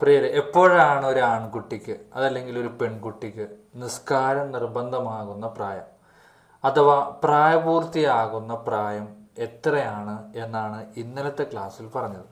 പ്രിയരെ എപ്പോഴാണ് ഒരു ആൺകുട്ടിക്ക് അതല്ലെങ്കിൽ ഒരു പെൺകുട്ടിക്ക് നിസ്കാരം നിർബന്ധമാകുന്ന പ്രായം? അഥവാ പ്രായപൂർത്തിയാകുന്ന പ്രായം എത്രയാണ് എന്നാണ് ഇന്നലത്തെ ക്ലാസ്സിൽ പറഞ്ഞത്.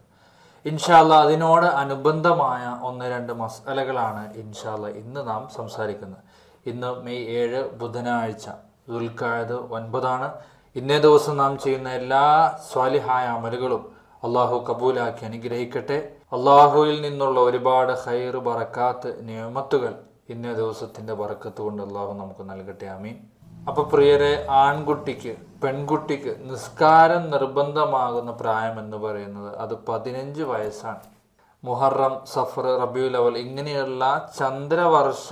ഇൻഷാല്ല അതിനോട് അനുബന്ധമായ ഒന്ന് രണ്ട് മസാലകളാണ് ഇൻഷാല്ല ഇന്ന് നാം സംസാരിക്കുന്നത്. ഇന്ന് മെയ് ഏഴ് ബുധനാഴ്ച ദുൽഖായത് ഒൻപതാണ്. ഇന്നേ ദിവസം നാം ചെയ്യുന്ന എല്ലാ സ്വാലിഹായ അമലുകളും അള്ളാഹു കബൂലാക്കി അനുഗ്രഹിക്കട്ടെ. അള്ളാഹുവിൽ നിന്നുള്ള ഒരുപാട് ഹൈർ ബറക്കാത്ത് നിയമത്തുകൾ ഇന്ന ദിവസത്തിന്റെ ബറക്കത്ത് കൊണ്ട് അള്ളാഹു നമുക്ക് നൽകട്ടെ ആമീൻ. അപ്പോൾ പ്രിയരെ ആൺകുട്ടിക്ക് പെൺകുട്ടിക്ക് നിസ്കാരം നിർബന്ധമാകുന്ന പ്രായം എന്ന് പറയുന്നത് അത് പതിനഞ്ച് വയസ്സാണ്. മുഹറം സഫർ റബിയുൽ അവൽ ഇങ്ങനെയുള്ള ചന്ദ്രവർഷ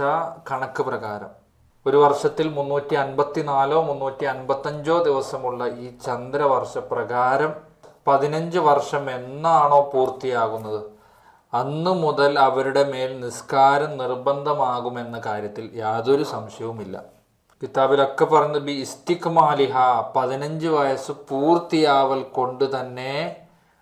കണക്ക് പ്രകാരം ഒരു വർഷത്തിൽ മുന്നൂറ്റി അൻപത്തിനാലോ മുന്നൂറ്റി അൻപത്തഞ്ചോ ദിവസമുള്ള ഈ ചന്ദ്രവർഷ പ്രകാരം പതിനഞ്ച് വർഷം എന്നാണോ പൂർത്തിയാകുന്നത്? അന്ന് മുതൽ അവരുടെ മേൽ നിസ്കാരം നിർബന്ധമാകുമെന്ന കാര്യത്തിൽ യാതൊരു സംശയവുമില്ല. കിതാബിലൊക്കെ പറഞ്ഞ് ബി ഇസ്തിക്മാലിഹ പതിനഞ്ച് വയസ്സ് പൂർത്തിയാവൽ കൊണ്ട് തന്നെ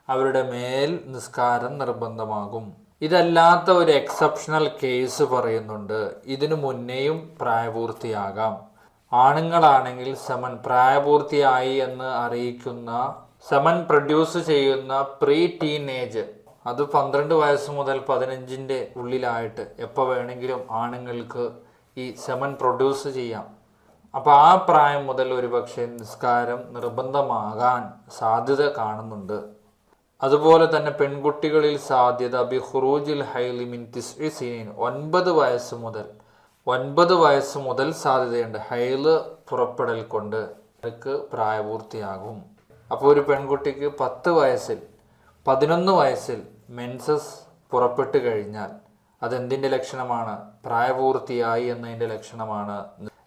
അവരുടെ മേൽ നിസ്കാരം നിർബന്ധമാകും. ഇതല്ലാത്ത ഒരു എക്സെപ്ഷണൽ കേസ് പറയുന്നുണ്ട്. ഇതിനു മുന്നേയും പ്രായപൂർത്തിയാകാം. ആണുങ്ങളാണെങ്കിൽ സമൻ പ്രായപൂർത്തിയായി എന്ന് അറിയിക്കുന്ന സമൻ പ്രൊഡ്യൂസ് ചെയ്യുന്ന പ്രീ ടീനേജ് അത് പന്ത്രണ്ട് വയസ്സ് മുതൽ പതിനഞ്ചിന്റെ ഉള്ളിലായിട്ട് എപ്പോൾ വേണമെങ്കിലും ആണുങ്ങൾക്ക് ഈ സെമൻ പ്രൊഡ്യൂസ് ചെയ്യാം. അപ്പോൾ ആ പ്രായം മുതൽ ഒരുപക്ഷെ നിസ്കാരം നിർബന്ധമാകാൻ സാധ്യത കാണുന്നുണ്ട്. അതുപോലെ തന്നെ പെൺകുട്ടികളിൽ സാധ്യത ബി ഖുറൂജിൽ ഹൈലി മിൻ തിസ്ഇ സീൻ ഒൻപത് വയസ്സ് മുതൽ ഒൻപത് വയസ്സ് മുതൽ സാധ്യതയുണ്ട് ഹൈൽ പുറപ്പെടൽ കൊണ്ട്. അവർക്ക് പ്രായപൂർത്തിയാകും. അപ്പോൾ ഒരു പെൺകുട്ടിക്ക് പത്ത് വയസ്സിൽ പതിനൊന്ന് വയസ്സിൽ മെൻസസ് പുറപ്പെട്ടു കഴിഞ്ഞാൽ അതെന്തിന്റെ ലക്ഷണമാണ്? പ്രായപൂർത്തിയായി എന്നതിന്റെ ലക്ഷണമാണ്.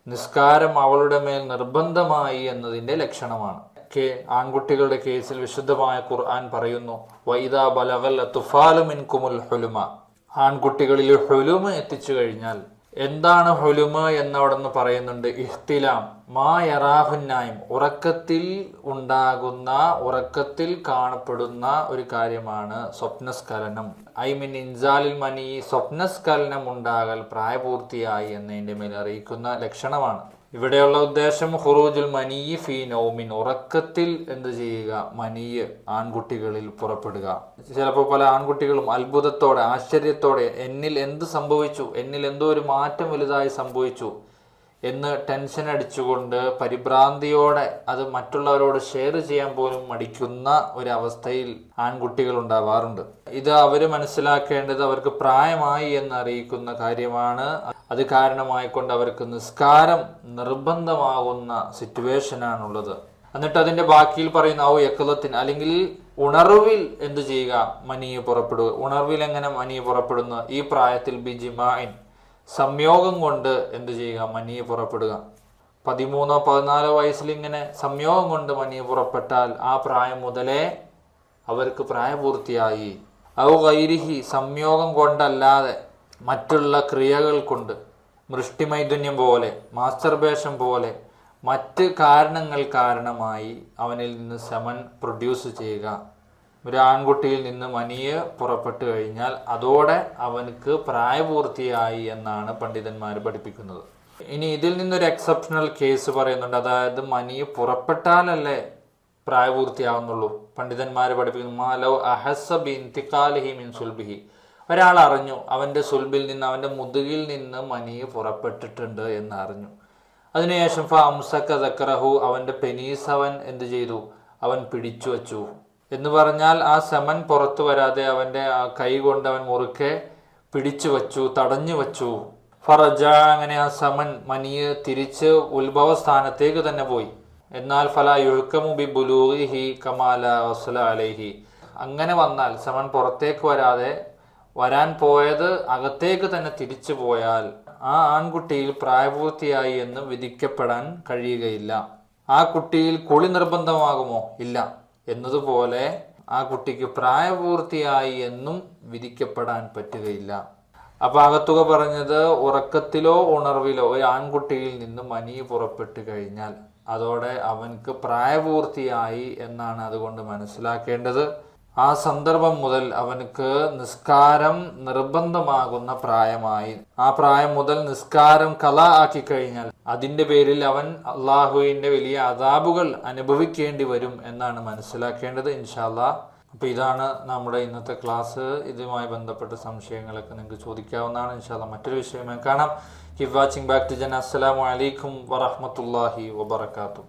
നിസ്കാരം അവളുടെ മേൽ നിർബന്ധമായി എന്നതിന്റെ ലക്ഷണമാണ്. കേ ആൺകുട്ടികളുടെ കേസിൽ വിശുദ്ധമായ ഖുർആൻ പറയുന്നു വൈദാ ബലവൽ തുഫാലുമിൻ കുമുൽ ഹുലുമ. ആൺകുട്ടികളിൽ ഹുലുമ എത്തിച്ചു കഴിഞ്ഞാൽ എന്താണ് ഹുലുമ എന്നവിടെന്ന് പറയുന്നുണ്ട്. ഇഹ്തിലാം. മാ യറാഹുന്നായും. ഉറക്കത്തിൽ ഉണ്ടാകുന്ന ഉറക്കത്തിൽ കാണപ്പെടുന്ന ഒരു കാര്യമാണ് സ്വപ്നസ്ഖലനം. ഐ മീൻ ഇൻസാലിൽ മനി സ്വപ്നസ്ഖലനം ഉണ്ടാകൽ പ്രായപൂർത്തിയായി എന്നതിന്റെ മേൽ അറിയിക്കുന്ന ലക്ഷണമാണ്. ഇവിടെയുള്ള ഉദ്ദേശം ഹുറൂജുൽ മനീ ഫീ നോമിൻ. ഉറക്കത്തിൽ എന്ത് ചെയ്യുക? മനിയ് ആൺകുട്ടികളിൽ പുറപ്പെടുക. ചിലപ്പോൾ പല ആൺകുട്ടികളും അത്ഭുതത്തോടെ ആശ്ചര്യത്തോടെ എന്നിൽ എന്ത് സംഭവിച്ചു? എന്നിൽ എന്തോ ഒരു മാറ്റം വലുതായി സംഭവിച്ചു. എന്ന് ടെൻഷൻ അടിച്ചുകൊണ്ട് പരിഭ്രാന്തിയോടെ അത് മറ്റുള്ളവരോട് ഷെയർ ചെയ്യാൻ പോലും മടിക്കുന്ന ഒരവസ്ഥയിൽ ആൺകുട്ടികൾ ഉണ്ടാവാറുണ്ട്. ഇത് അവർ മനസ്സിലാക്കേണ്ടത് അവർക്ക് പ്രായമായി എന്ന് അറിയിക്കുന്ന കാര്യമാണ്. അത് കാരണമായിക്കൊണ്ട് അവർക്ക് നിസ്കാരം നിർബന്ധമാകുന്ന സിറ്റുവേഷനാണുള്ളത് എന്നിട്ട് അതിന്റെ ബാക്കിയിൽ പറയുന്ന ഔ യക്കുലത്തിന് അല്ലെങ്കിൽ ഉണർവിൽ എന്ത് ചെയ്യുക? മനിയെ പുറപ്പെടുക ഉണർവിൽ എങ്ങനെ മനിയെ പുറപ്പെടുന്നു? ഈ പ്രായത്തിൽ ബിജിമാൻ സംയോഗം കൊണ്ട് എന്ത് ചെയ്യുക? മനിയെ പുറപ്പെടുക. പതിമൂന്നോ പതിനാലോ വയസ്സിൽ ഇങ്ങനെ സംയോഗം കൊണ്ട് മനിയെ പുറപ്പെട്ടാൽ ആ പ്രായം മുതലേ അവർക്ക് പ്രായപൂർത്തിയായി. ഔ ഗൈരിഹി സംയോഗം കൊണ്ടല്ലാതെ മറ്റുള്ള ക്രിയകൾ കൊണ്ട് മൃഷ്ടിമൈഥുന്യം പോലെ മാസ്റ്റർബേഷൻ പോലെ മറ്റ് കാരണങ്ങൾ കാരണമായി അവനിൽ നിന്ന് സമൻ പ്രൊഡ്യൂസ് ചെയ്യുക. ഒരു ആൺകുട്ടിയിൽ നിന്ന് മനിയെ പുറപ്പെട്ടു കഴിഞ്ഞാൽ അതോടെ അവനക്ക് പ്രായപൂർത്തിയായി എന്നാണ് പണ്ഡിതന്മാർ പഠിപ്പിക്കുന്നത്. ഇനി ഇതിൽ നിന്നൊരു എക്സെപ്ഷണൽ കേസ് പറയുന്നുണ്ട്. അതായത് മനിയെ പുറപ്പെട്ടാലല്ലേ പ്രായപൂർത്തിയാവുന്നുള്ളൂ. പണ്ഡിതന്മാർ പഠിപ്പിക്കുന്നു മാലോ അഹസ ബിന്തിക്കാലിഹി മിൻ സുൽബിഹി. ഒരാൾ അറിഞ്ഞു അവന്റെ സുൽബിൽ നിന്ന് അവന്റെ മുതുകിൽ നിന്ന് മനി പുറപ്പെട്ടിട്ടുണ്ട് എന്ന് അറിഞ്ഞു അതിനുശേഷം ഫ ദക്രഹു അവന്റെ പെനീസ് അവൻ എന്ത് ചെയ്തു? അവൻ പിടിച്ചു വച്ചു എന്ന് പറഞ്ഞാൽ ആ സമൻ പുറത്തു വരാതെ അവന്റെ ആ കൈ കൊണ്ട് അവൻ മുറുക്കെ പിടിച്ചു വച്ചു തടഞ്ഞു വച്ചു. ഫറജ അങ്ങനെ ആ സമൻ മനിയെ തിരിച്ച് ഉത്ഭവ സ്ഥാനത്തേക്ക് തന്നെ പോയി. എന്നാൽ ഫല യുഴുക്കമു ബി ബുലൂഹി കമാല വസ്ല അലൈഹി. അങ്ങനെ വന്നാൽ സമൻ പുറത്തേക്ക് വരാതെ വരാൻ പോയത് അകത്തേക്ക് തന്നെ തിരിച്ചു പോയാൽ ആ ആൺകുട്ടിയിൽ പ്രായപൂർത്തിയായി എന്ന് വിധിക്കപ്പെടാൻ കഴിയുകയില്ല. ആ കുട്ടിയിൽ കുളി നിർബന്ധമാകുമോ? ഇല്ല. എന്നതുപോലെ ആ കുട്ടിക്ക് പ്രായപൂർത്തിയായി എന്നും വിധിക്കപ്പെടാൻ പറ്റുകയില്ല. അപ്പൊ അകത്തുക പറഞ്ഞത് ഉറക്കത്തിലോ ഉണർവിലോ ഒരു ആൺകുട്ടിയിൽ നിന്നും മനി പുറപ്പെട്ടു കഴിഞ്ഞാൽ അതോടെ അവൻക്ക് പ്രായപൂർത്തിയായി എന്നാണ് അതുകൊണ്ട് മനസ്സിലാക്കേണ്ടത്. ആ സന്ദർഭം മുതൽ അവനക്ക് നിസ്കാരം നിർബന്ധമാകുന്ന പ്രായമായി. ആ പ്രായം മുതൽ നിസ്കാരം കല ആക്കി കഴിഞ്ഞാൽ അതിന്റെ പേരിൽ അവൻ അള്ളാഹുവിന്റെ വലിയ അതാബുകൾ അനുഭവിക്കേണ്ടി വരും എന്നാണ് മനസ്സിലാക്കേണ്ടത് ഇൻഷാല്ലാ അപ്പോൾ ഇതാണ് നമ്മുടെ ഇന്നത്തെ ക്ലാസ്. ഇതുമായി ബന്ധപ്പെട്ട സംശയങ്ങളൊക്കെ നിങ്ങൾക്ക് ചോദിക്കാവുന്നതാണ്. ഇൻഷാല്ല മറ്റൊരു വിഷയമായി കാണാം. കീപ് വാച്ചിങ് ബാക്ക് ടു ജന അസ്സലാമു അലൈക്കും വറഹമത്തല്ലാഹി വബർക്കാത്തു